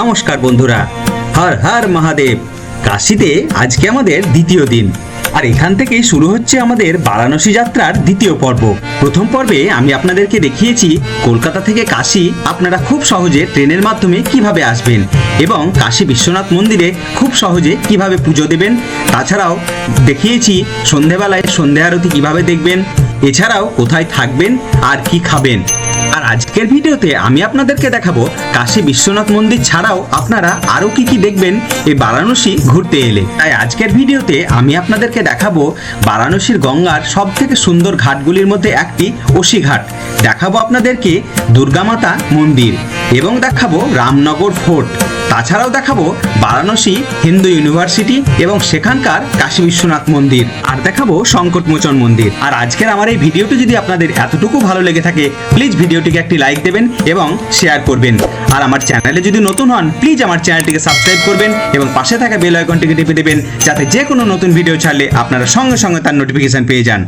নমস্কার বন্ধুরা, হর হর মহাদেব। কাশিতে আজকে আমাদের দ্বিতীয় দিন। আর এখান থেকেই শুরু হচ্ছে আমাদের বারাণসী যাত্রার দ্বিতীয় পর্ব। প্রথম পর্বে আমি আপনাদেরকে দেখিয়েছি, কলকাতা থেকে কাশি আপনারা খুব সহজে ট্রেনের মাধ্যমে কীভাবে আসবেন এবং কাশী বিশ্বনাথ মন্দিরে খুব সহজে কীভাবে পুজো দেবেন। তাছাড়াও দেখিয়েছি সন্ধেবেলায় সন্ধে আরতি কীভাবে দেখবেন, এছাড়াও কোথায় থাকবেন আর কি খাবেন। আর আজকের ভিডিওতে আমি আপনাদেরকে দেখাবো কাশী বিশ্বনাথ মন্দির ছাড়াও আপনারা আরও কি কি দেখবেন এই বারাণসী ঘুরতে এলে। তাই আজকের ভিডিওতে আমি আপনাদেরকে দেখাবো বারাণসীর গঙ্গার সব থেকে সুন্দর ঘাটগুলির মধ্যে একটি ওসি ঘাট। দেখাবো আপনাদেরকে দুর্গামাতা মন্দির এবং দেখাবো রামনগর ফোর্ট। তাছাড়াও দেখাবো বারাণসী হিন্দু ইউনিভার্সিটি এবং সেখানকার কাশী বিশ্বনাথ মন্দির। আর দেখাবো সংকটমোচন মন্দির। আর আজকের আমার এই ভিডিওটি যদি আপনাদের এতটুকু ভালো লেগে থাকে প্লিজ ভিডিওটিকে একটি লাইক দেবেন এবং শেয়ার করবেন। আর আমার চ্যানেলে যদি নতুন হন প্লিজ আমার চ্যানেলটিকে সাবস্ক্রাইব করবেন এবং পাশে থাকা বেল আইকনটিকে টিপে দেবেন, যাতে যে কোনো নতুন ভিডিও ছাড়লে আপনারা সঙ্গে সঙ্গে তার নোটিফিকেশন পেয়ে যান।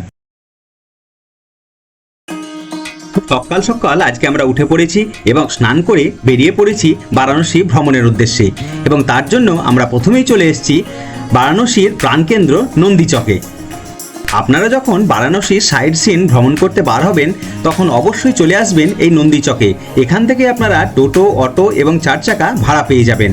সকাল সকাল আজকে আমরা উঠে পড়েছি এবং স্নান করে বেরিয়ে পড়েছি বারাণসী ভ্রমণের উদ্দেশ্যে। এবং তার জন্য আমরা প্রথমেই চলে এসেছি বারাণসীর প্রাণকেন্দ্র নন্দীচকে। আপনারা যখন বারাণসীর সাইড সিন ভ্রমণ করতে বার হবেন, তখন অবশ্যই চলে আসবেন এই নন্দীচকে। এখান থেকে আপনারা টোটো, অটো এবং চার চাকা ভাড়া পেয়ে যাবেন।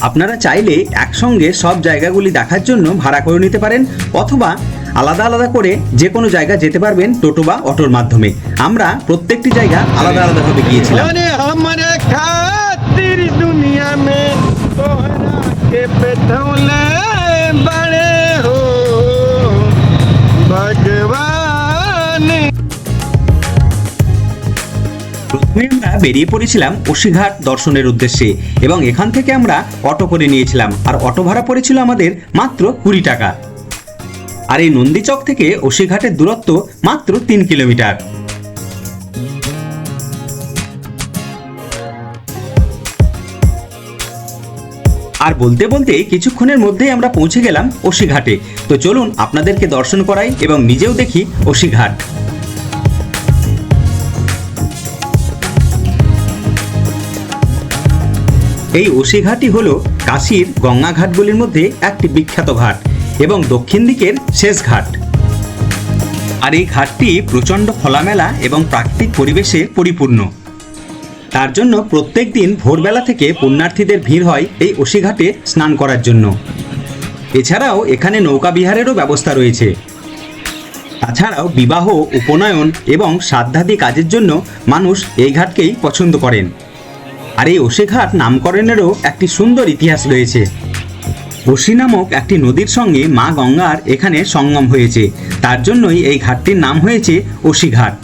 আপনারা চাইলে একসঙ্গে সব জায়গাগুলি দেখার জন্য ভাড়া করে নিতে পারেন, অথবা আলাদা আলাদা করে যে কোনো জায়গা যেতে পারবেন টোটো বা অটোর মাধ্যমে। আমরা প্রত্যেকটি জায়গা আলাদা আলাদা ভাবে গিয়েছিলাম। প্রথমে আমরা বেরিয়ে পড়েছিলাম ওশিঘাট দর্শনের উদ্দেশ্যে এবং এখান থেকে আমরা অটো করে নিয়েছিলাম। আর অটো ভাড়া পড়েছিল আমাদের মাত্র কুড়ি টাকা। আর এই নন্দীচক থেকে ওসিঘাটের দূরত্ব মাত্র তিন কিলোমিটার। আর বলতে বলতে কিছুক্ষণের মধ্যেই আমরা পৌঁছে গেলাম ওসিঘাটে তো চলুন আপনাদেরকে দর্শন করাই এবং নিজেও দেখি ওসিঘাট এই ওসিঘাটই হল কাশীর গঙ্গা ঘাটগুলির মধ্যে একটি বিখ্যাত ঘাট। এবং দক্ষিণ দিকের শেষ ঘাট। আর এই ঘাটটি প্রচণ্ড খোলামেলা এবং প্রাকৃতিক পরিবেশে পরিপূর্ণ। তার জন্য প্রত্যেক দিন ভোরবেলা থেকে পুণ্যার্থীদের ভিড় হয় এই ওসিঘাটে স্নান করার জন্য। এছাড়াও এখানে নৌকা বিহারেরও ব্যবস্থা রয়েছে। তাছাড়াও বিবাহ, উপনয়ন এবং শ্রাদ্ধাদি কাজের জন্য মানুষ এই ঘাটকেই পছন্দ করেন। আর এই ওসিঘাট নামকরণেরও একটি সুন্দর ইতিহাস রয়েছে। ওসি নামক একটি নদীর সঙ্গে মা গঙ্গার এখানে সঙ্গম হয়েছে। তার জন্যই এই ঘাটটির নাম হয়েছে ওসিঘাট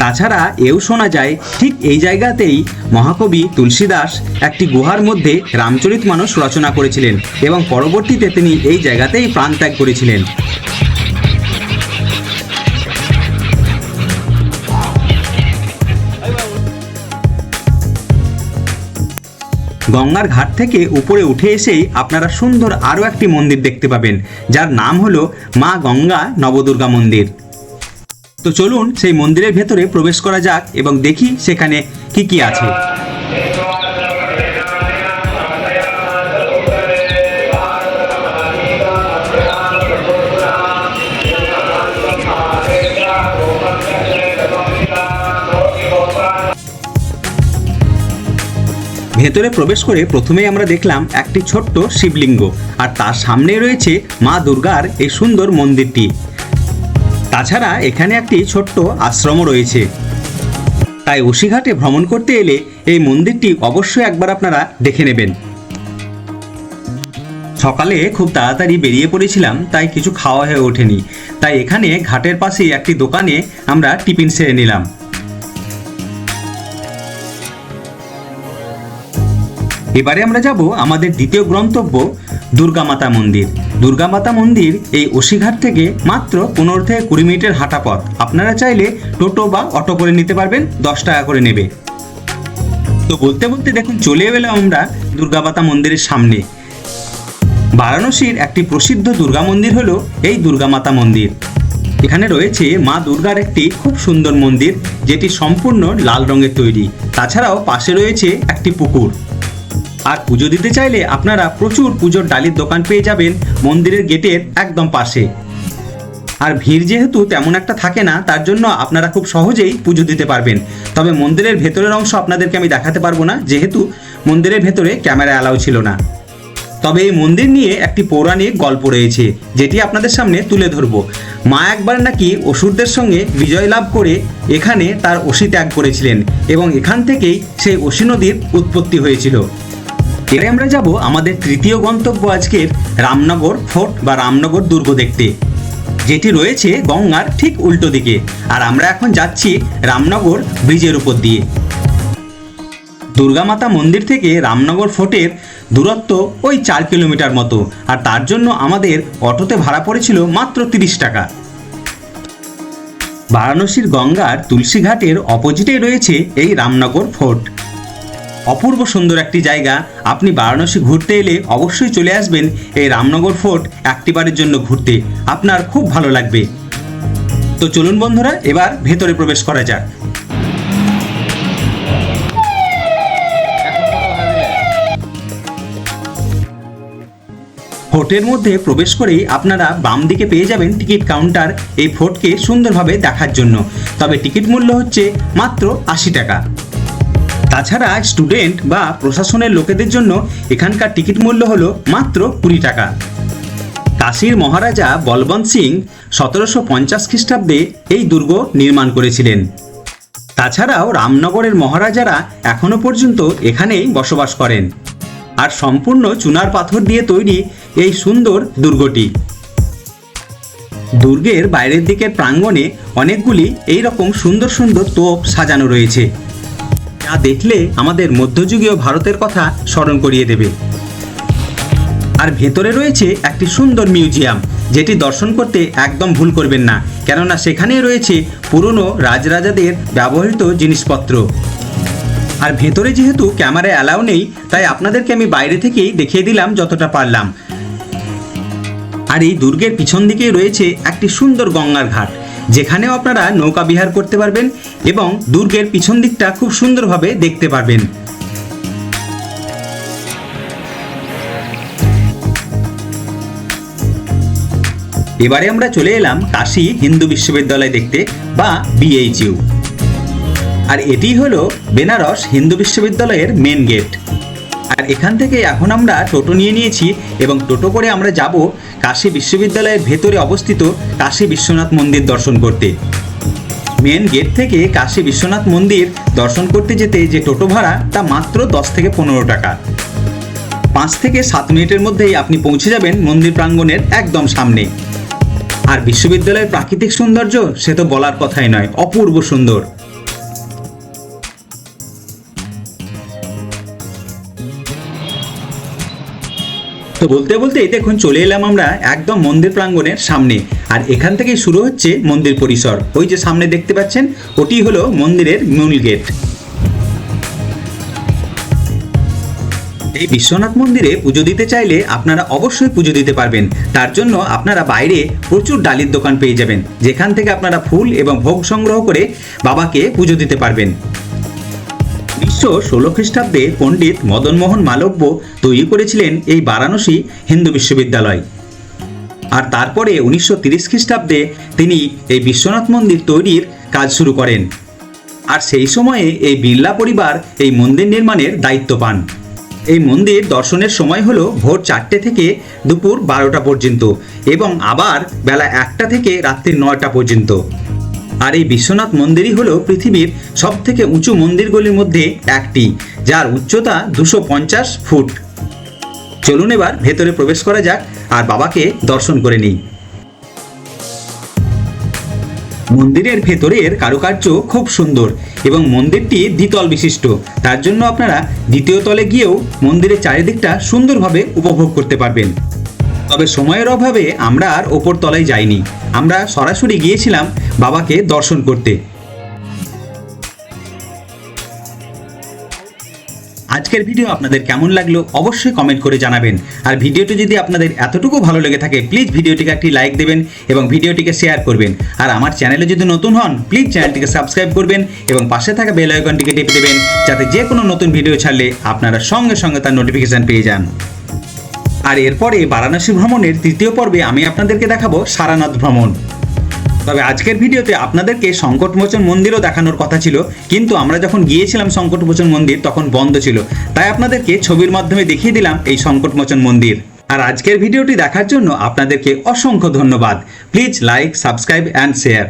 তাছাড়া এও শোনা যায়, ঠিক এই জায়গাতেই মহাকবি তুলসীদাস একটি গুহার মধ্যে রামচরিত মানুষ রচনা করেছিলেন এবং পরবর্তীতে তিনি এই জায়গাতেই প্রাণ ত্যাগ করেছিলেন। গঙ্গার ঘাট থেকে উপরে উঠে এসেই আপনারা সুন্দর আরও একটি মন্দির দেখতে পাবেন, যার নাম হলো মা গঙ্গা নবদুর্গা মন্দির। তো চলুন সেই মন্দিরের ভেতরে প্রবেশ করা যাক এবং দেখি সেখানে কি কি আছে। ভেতরে প্রবেশ করে প্রথমেই আমরা দেখলাম একটি ছোট্ট শিবলিঙ্গ, আর তার সামনে রয়েছে মা দুর্গার এই সুন্দর মন্দিরটি। তাছাড়া এখানে একটি ছোট্ট আশ্রমও রয়েছে। তাই ওসিঘাটে ভ্রমণ করতে এলে এই মন্দিরটি অবশ্যই একবার আপনারা দেখে নেবেন। সকালে খুব তাড়াতাড়ি বেরিয়ে পড়েছিলাম, তাই কিছু খাওয়া হয়ে ওঠেনি। তাই এখানে ঘাটের পাশেই একটি দোকানে আমরা টিফিন সেরে নিলাম। এবারে আমরা যাব আমাদের দ্বিতীয় গন্তব্য দুর্গামাতা মন্দির। দুর্গামাতা মন্দির এই ওসিঘাট থেকে মাত্র পনেরো থেকে কুড়ি মিনিটের হাঁটা পথ আপনারা চাইলে টোটো বা অটো করে নিতে পারবেন, দশ টাকা করে নেবে। তো বলতে বলতে দেখুন, চলে এলাম আমরা দুর্গামাতা মন্দিরের সামনে। বারাণসীর একটি প্রসিদ্ধ দুর্গা মন্দির হলো এই দুর্গামাতা মন্দির। এখানে রয়েছে মা দুর্গার একটি খুব সুন্দর মন্দির, যেটি সম্পূর্ণ লাল রঙের তৈরি। তাছাড়াও পাশে রয়েছে একটি পুকুর। আর পুজো দিতে চাইলে আপনারা প্রচুর পুজোর ডালির দোকান পেয়ে যাবেন মন্দিরের গেটের একদম পাশে। আর ভিড় যেহেতু তেমন একটা থাকে না, তার জন্য আপনারা খুব সহজেই পুজো দিতে পারবেন। তবে মন্দিরের ভেতরের অংশ আপনাদেরকে আমি দেখাতে পারব না, যেহেতু মন্দিরের ভেতরে ক্যামেরা অ্যালাউ ছিল না। তবে এই মন্দির নিয়ে একটি পৌরাণিক গল্প রয়েছে, যেটি আপনাদের সামনে তুলে ধরব। মা একবার নাকি অসুরদের সঙ্গে বিজয় লাভ করে এখানে তার অসি ত্যাগ করেছিলেন এবং এখান থেকেই সেই অসি নদীর উৎপত্তি হয়েছিল। এরে আমরা যাব আমাদের তৃতীয় গন্তব্য আজকের রামনগর ফোর্ট বা রামনগর দুর্গ দেখতে, যেটি রয়েছে গঙ্গার ঠিক উল্টো দিকে। আর আমরা এখন যাচ্ছি রামনগর ব্রিজের উপর দিয়ে। দুর্গামাতা মন্দির থেকে রামনগর ফোর্টের দূরত্ব ওই চার কিলোমিটার মতো, আর তার জন্য আমাদের অটোতে ভাড়া পড়েছিল মাত্র তিরিশ টাকা। বারাণসীর গঙ্গার তুলসী ঘাটের অপোজিটে রয়েছে এই রামনগর ফোর্ট। অপূর্ব সুন্দর একটি জায়গা। আপনি বারাণসী ঘুরতে এলে অবশ্যই চলে আসবেন এই রামনগর ফোর্ট একটিবারের জন্য ঘুরতে। আপনার খুব ভালো লাগবে। তো চলুন বন্ধুরা, এবার ভেতরে প্রবেশ করা যাক। ফোর্টের মধ্যে প্রবেশ করেই আপনারা বাম দিকে পেয়ে যাবেন টিকিট কাউন্টার এই ফোর্টকে সুন্দরভাবে দেখার জন্য। তবে টিকিট মূল্য হচ্ছে মাত্র আশি টাকা। তাছাড়া স্টুডেন্ট বা প্রশাসনের লোকেদের জন্য এখানকার টিকিট মূল্য হলো মাত্র কুড়ি টাকা। কাশীর মহারাজা বলবন্ত সিং সতেরোশো পঞ্চাশ খ্রিস্টাব্দে এই দুর্গ নির্মাণ করেছিলেন। তাছাড়াও রামনগরের মহারাজারা এখনও পর্যন্ত এখানেই বসবাস করেন। আর সম্পূর্ণ চুনার পাথর দিয়ে তৈরি এই সুন্দর দুর্গটি। দুর্গের বাইরের দিকের প্রাঙ্গণে অনেকগুলি এই রকম সুন্দর সুন্দর তোপ সাজানো রয়েছে। যা দেখলে আমাদের মধ্যযুগীয় ভারতের কথা স্মরণ করিয়ে দেবে। আর ভেতরে রয়েছে একটি সুন্দর মিউজিয়াম, যেটি দর্শন করতে একদম ভুল করবেন না, কেননা সেখানেই রয়েছে পুরনো রাজরাজাদের ব্যবহৃত জিনিসপত্র। আর ভেতরে যেহেতু ক্যামেরা অ্যালাউ নেই, তাই আপনাদেরকে আমি বাইরে থেকেই দেখিয়ে দিলাম যতটা পারলাম। আর এই দুর্গের পিছন দিকেই রয়েছে একটি সুন্দর গঙ্গার ঘাট। যেখানেও আপনারা নৌকা বিহার করতে পারবেন এবং দুর্গের পিছন দিকটা খুব সুন্দরভাবে দেখতে পারবেন। এবারে আমরা চলে এলাম কাশী হিন্দু বিশ্ববিদ্যালয় দেখতে বা বিএইচইউ। আর এটি হলো বেনারস হিন্দু বিশ্ববিদ্যালয়ের মেন গেট আর এখান থেকে এখন আমরা টোটো নিয়ে নিয়েছি এবং টোটো করে আমরা যাব কাশী বিশ্ববিদ্যালয়ের ভেতরে অবস্থিত কাশী বিশ্বনাথ মন্দির দর্শন করতে। মেন গেট থেকে কাশী বিশ্বনাথ মন্দির দর্শন করতে যেতে যে টোটো ভাড়া, তা মাত্র দশ থেকে পনেরো টাকা। পাঁচ থেকে সাত মিনিটের মধ্যেই আপনি পৌঁছে যাবেন মন্দির প্রাঙ্গণের একদম সামনে। আর বিশ্ববিদ্যালয়ের প্রাকৃতিক সৌন্দর্য, সে তো বলার কথাই নয়, অপূর্ব সুন্দর। তো বলতে বলতে দেখুন চলে এলাম আমরা একদম মন্দির প্রাঙ্গণের সামনে। আর এখান থেকেই শুরু হচ্ছে মন্দির পরিসর। ওই যে সামনে দেখতে পাচ্ছেন, ওটি হলো মন্দিরের মূল গেট। এই বিশ্বনাথ মন্দিরে পুজো দিতে চাইলে আপনারা অবশ্যই পুজো দিতে পারবেন। তার জন্য আপনারা বাইরে প্রচুর ডালির দোকান পেয়ে যাবেন। যেখান থেকে আপনারা ফুল এবং ভোগ সংগ্রহ করে বাবাকে পুজো দিতে পারবেন। উনিশশো ষোলো খ্রিস্টাব্দে পণ্ডিত মদনমোহন মালব্য তৈরি করেছিলেন এই বারাণসী হিন্দু বিশ্ববিদ্যালয়। আর তারপরে উনিশশো তিরিশ খ্রিস্টাব্দে তিনি এই বিশ্বনাথ মন্দির তৈরির কাজ শুরু করেন। আর সেই সময়ে এই বিড়লা পরিবার এই মন্দির নির্মাণের দায়িত্ব পান। এই মন্দির দর্শনের সময় হলো ভোর চারটে থেকে দুপুর বারোটা পর্যন্ত এবং আবার বেলা একটা থেকে রাত্রি নয়টা পর্যন্ত। আর এই বিশ্বনাথ মন্দিরই হল পৃথিবীর সব থেকে উঁচু মন্দিরগুলির মধ্যে একটি, যার উচ্চতা দুশো পঞ্চাশ ফুট। চলুন এবার ভেতরে প্রবেশ করা যাক আর বাবাকে দর্শন করে নিই। মন্দিরের ভেতরের কারুকার্য খুব সুন্দর এবং মন্দিরটি দ্বিতল বিশিষ্ট। তার জন্য আপনারা দ্বিতীয় তলে গিয়েও মন্দিরের চারিদিকটা সুন্দরভাবে উপভোগ করতে পারবেন। তবে সময়ের অভাবে আমরা আর ওপর তলায় যাইনি। আমরা সরাসরি গিয়েছিলাম বাবাকে দর্শন করতে। আজকের ভিডিও আপনাদের কেমন লাগল অবশ্যই কমেন্ট করে জানাবেন। আর ভিডিওটি যদি আপনাদের এতটুকু ভালো লেগে থাকে প্লিজ ভিডিওটিকে একটি লাইক দেবেন এবং ভিডিওটিকে শেয়ার করবেন। আর আমার চ্যানেলে যদি নতুন হন প্লিজ চ্যানেলটিকে সাবস্ক্রাইব করবেন এবং পাশে থাকা বেল আইকনটিকে টিপে দেবেন, যাতে যে কোনো নতুন ভিডিও ছাড়লে আপনারা সঙ্গে সঙ্গে তার নোটিফিকেশন পেয়ে যান। আর এরপরে বারাণসী ভ্রমণের তৃতীয় পর্বে আমি আপনাদেরকে দেখাবো সারানাথ ভ্রমণ। তবে আজকের ভিডিওতে আপনাদেরকে সংকটমোচন মন্দিরও দেখানোর কথা ছিল, কিন্তু আমরা যখন গিয়েছিলাম সংকটমোচন মন্দির, তখন বন্ধ ছিল। তাই আপনাদেরকে ছবির মাধ্যমে দেখিয়ে দিলাম এই সংকটমোচন মন্দির। আর আজকের ভিডিওটি দেখার জন্য আপনাদেরকে অসংখ্য ধন্যবাদ। Please like, subscribe, and share.